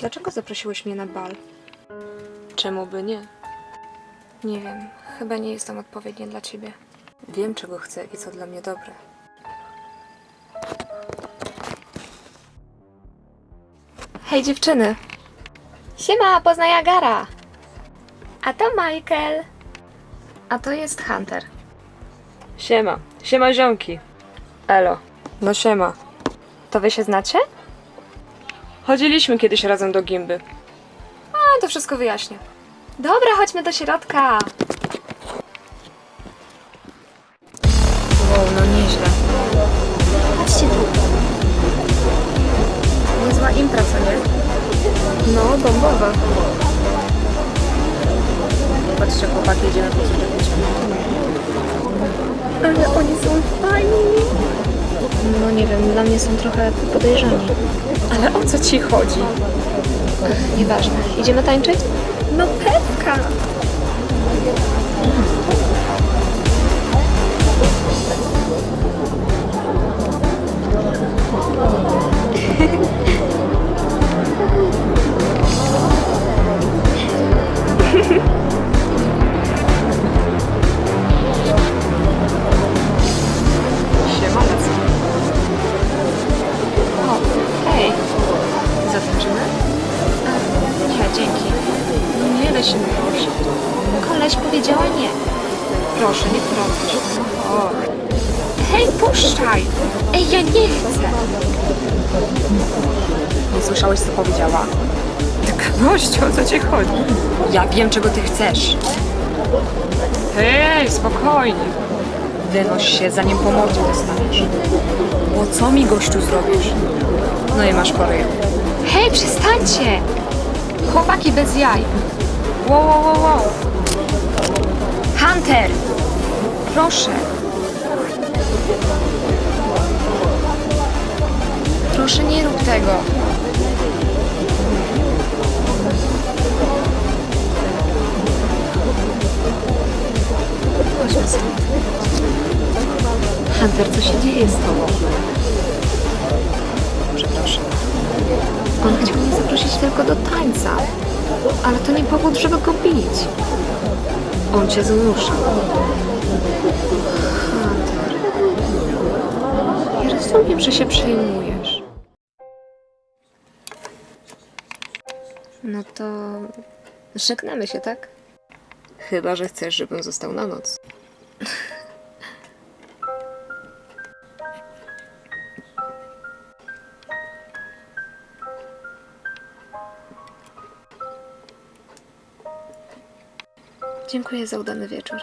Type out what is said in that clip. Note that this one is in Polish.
Dlaczego zaprosiłeś mnie na bal? Czemu by nie? Nie wiem, chyba nie jestem odpowiednia dla ciebie. Wiem, czego chcę i co dla mnie dobre. Hej dziewczyny! Siema, poznaj Agara! A to Michael. A to jest Hunter. Siema. Siema ziomki. Elo. No siema. To wy się znacie? Chodziliśmy kiedyś razem do gimby. A, to wszystko wyjaśnię. Dobra, chodźmy do środka. Wow, no nieźle. Chodźcie tu. Niezła impra, co nie? No, bombowa. Patrzcie, chłopaki, jedziemy po. Ale oni są fajni. No nie wiem, dla mnie są trochę podejrzani. Ale o co ci chodzi? Nieważne. Idziemy tańczyć? No pewka! Proszę, nie wtrącaj się. O, Hej, puszczaj! Ej, ja nie chcę! nie słyszałeś, co powiedziała? Taka gościu, o co ci chodzi? Ja wiem, czego ty chcesz. Hej, spokojnie. Wynoś się, zanim po mordzie dostaniesz. Bo co mi, gościu, zrobisz? No i masz poryję. Hej, przestańcie! Chłopaki bez jaj. Wow, wow, Hunter! Proszę. Proszę, nie rób tego. Chodźmy. Hunter, co się dzieje z tobą? Przepraszam. On chciał mnie zaprosić tylko do tańca. Ale to nie powód, żeby go bić. On cię. Hunter. Ja rozumiem, że się przejmujesz. No to żegnamy się, tak? Chyba, że chcesz, żebym został na noc. Dziękuję za udany wieczór.